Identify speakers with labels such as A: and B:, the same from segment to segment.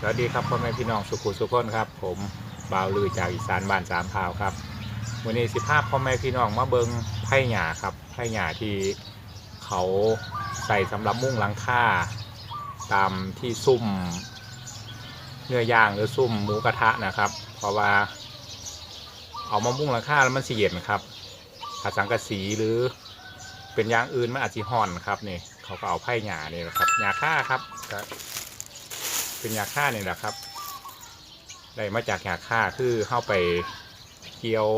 A: สวัสดีครับพ่อแม่พี่น้องสุขุสุขคนครับ ผมบ่าวลือจากอีสานบ้านสามพาวครับวันนี้สิภาพพ่อแม่พี่น้องมาเบิงไผ่หยาครับไผ่หยาที่เขาใส่สำหรับมุ้งหลังคาตามที่ซุ่มเนื้อย่างหรือซุ่มหมูกระทะนะครับ เพราะว่าเอามามุ้งหลังคาแล้วมันเสียนครับถ้าสังกะสีหรือเป็นอย่างอื่นมันอาจจะห่อนครับนี่เขาก็เอาไผ่หยานี่แหละครับหยาค่าครับ เป็นยาฆ่าเนี่ยแหละครับ ได้มาจากยาฆ่าคือเข้าไปเกี่ยว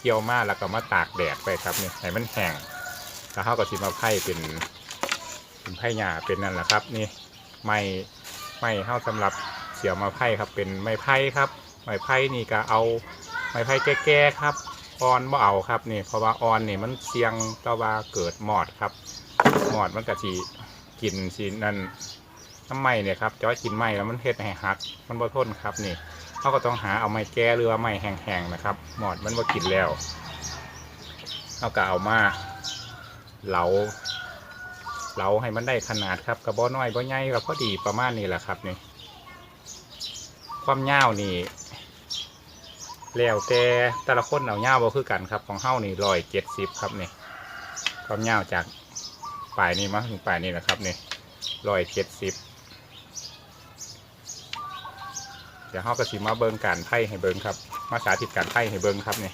A: เกี่ยวมาแล้วก็มาตากแดดไปครับเนี่ยให้มันแห้งแล้วเข้ากับสิมาไผ่เป็นเป็นไผ่หญ้าเป็นนั่นแหละครับ นี่ไม้ไม้เข้าสำหรับเสียวมาไผ่ครับ เป็นไม้ไผ่ครับ ไม้ไผ่นี่ก็เอาไม้ไผ่แก่ๆครับออนบ่เอาครับนี่เพราะว่าออนนี่มันเสี่ยงต่อว่าเกิดหมอดครับหมอดมันก็สีกินสีนั่น น้ำไม้เนี่ยครับจอยกินไม้แล้วมันเฮ็ดให้หัก มันบ่ทนครับนี่เขาก็ต้องหาเอาไม้แก้หรือว่าไม้แห้งๆนะครับ หมอดมันบ่กินแล้วเขาก็เอามาเหลาเหลาให้มันได้ขนาดครับกระบอกน้อยบ่ใหญ่ก็พอดีประมาณนี้แหละครับนี่ ความยาวนี่แล้วแต่แต่ละคนเอายาวบ่คือกันครับ ของเฮานี่ร้อยเจ็ดสิบครับนี่ความยาวจากปลายนี้มาถึงปลายนี้นะครับนี่ร้อยเจ็ดสิบ เดี๋ยวเขาก็สิมาเบิงการไพ่ให้เบิงครับ มาสาธิตการไพ่ให้เบิงครับนี่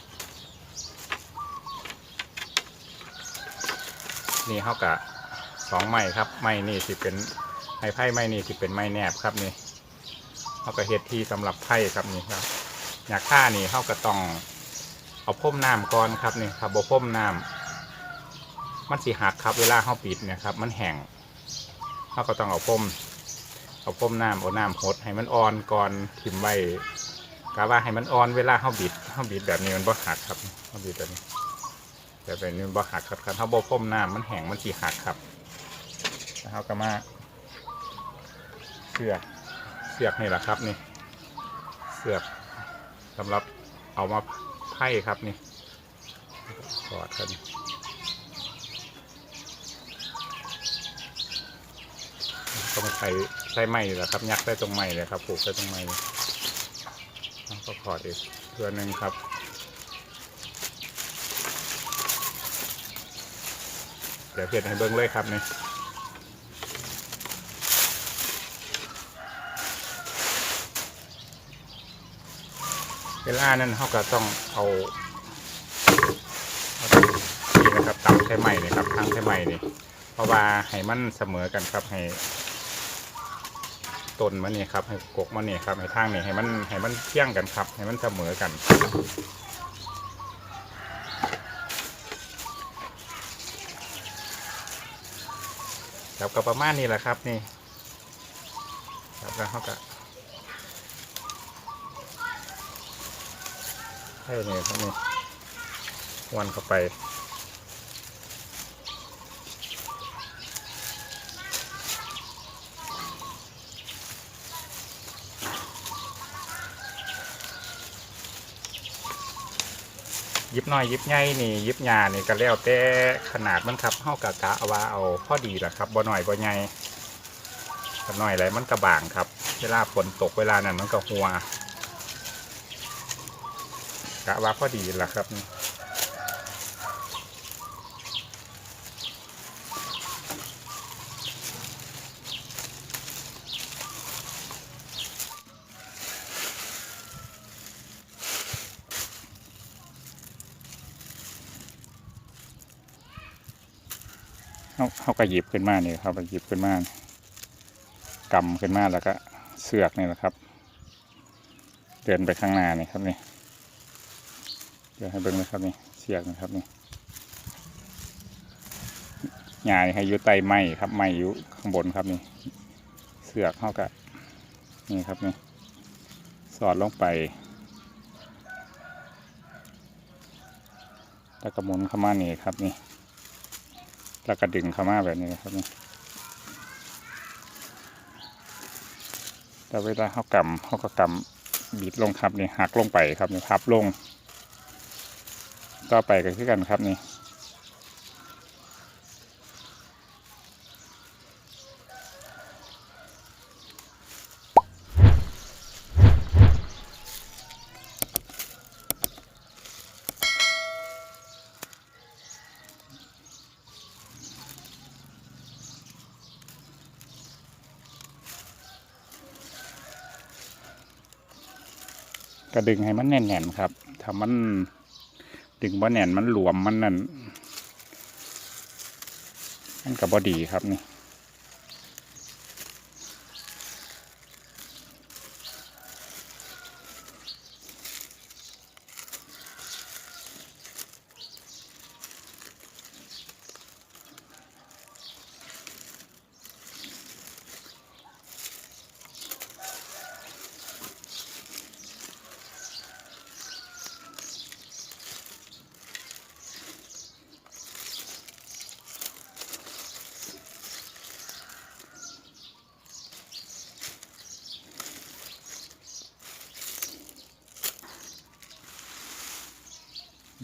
A: นี่เขากะสองไม้ครับไม้นี่สิเป็นไม้ไพ่ไม้นี่สิเป็นไม้แนบครับนี่เขาก็เฮ็ดที่สำหรับไพ่ครับนี่ครับอยากฆ่านี่เขาก็ต้องเอาพ่มน้ำก่อนครับนี่ครับบ่พ่มน้ำมันสิหักครับเวลาเขาปิดเนี่ยครับ มันแห้งเราก็ต้องเอาพ่ม เอาพ่มน้ำเอาน้ำหดให้มันอ่อนก่อนทิมไว้กะว่าให้มันอ่อนเวลาเขาบิดเขาบิดแบบนี้มันบ่หักครับเขาบิดแบบนี้แบบนี้มันบ่หักครับคันเขาบ่พ่มน้ำมันแห้งมันสีหักครับแล้วเขาก็มาเสือกเสือกนี่แหละครับนี่ เสือกสำหรับเอามาไพ่ครับนี่กอดกันก็มาใส่ ใส่ไม้แหละครับ ยักได้ตรงไม้เลยครับปลูกได้ตรงไม้เลยแล้วก็ขอดอีกเพื่อหนึ่งครับเดี๋ยวเพียให้เบิ้งเลยครับนี่เวลานั้นเขาก็ต้องเอาเอานี่นะครับตำใช้ไม้นี่ครับทางใช้ไม้นี่เพราะว่าให้มันเสมอกันครับให้ ต้นมันนี่ครับ ให้กกมันนี่ครับให้ทางนี่ให้มันให้มันเที่ยงกันครับ ให้มันเสมอกันครับก็ประมาณนี้แหละครับนี่ครับแล้วเขาก็ให้นี่ครับนี่วันเข้าไป ยิบน้อยยิบใหญ่นี่ยิบหยานี่ก็แล้วแต่ขนาดมันครับเฮากะกะเอาว่าเอาพอดีแหละครับบ่หน่อยบ่ใหญ่ก็น้อยอะไรมันกระบางครับ เวลาฝนตกเวลานั้นมันก็หัวกะว่าพอดีแหละครับ เขาเขาก็หยิบขึ้นมาเนี่ยครับหยิบขึ้นมากำขึ้นมาแล้วก็เสือกนี่แหละครับ เดินไปข้างหน้านี่ครับนี่เดี๋ยวให้เบิ้งนะครับนี่เสือกนะครับนี่หญ้านี่ให้อยุไตไม้ครับไม้อยู่ข้างบนครับนี่ เสือกเข้ากับนี่ครับนี่สอดลงไป แล้วก็หมุนเข้ามานี่ครับนี่ แล้วก็ดึงเข้ามาแบบนี้นะครับนี่แต่เวลาเขากำเขาก็กำบิดลงครับนี่หักลงไปครับนี่พับลง ต่อไปก็คือกันครับนี่ ก็ดึงให้มันแน่นๆครับ ถ้ามันดึงบ่แน่นมันหลวมมันนั่นมันก็บ่ดีครับนี่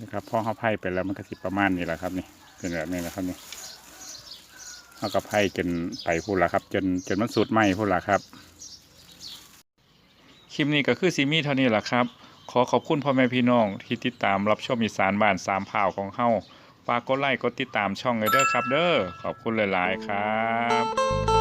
A: นะครับพอเขาไพ่ไปแล้วมันก็สิประมาณนี้แหละครับนี่เป็นแบบนี้แหละครับนี่เขาก็ไพ่จนไปพูดละครับ จนจนมันสุดไหมพูดละครับคลิปนี้ก็คือซีมี่เท่านี้แหละครับ ขอขอบคุณพ่อแม่พี่น้องที่ติดตามรับชมอีสานบ้านสามผ่าของเฮาฝากกดไลค์กดติดตามช่องเลยเด้อครับ เด้อขอบคุณหลาย ๆ ครับ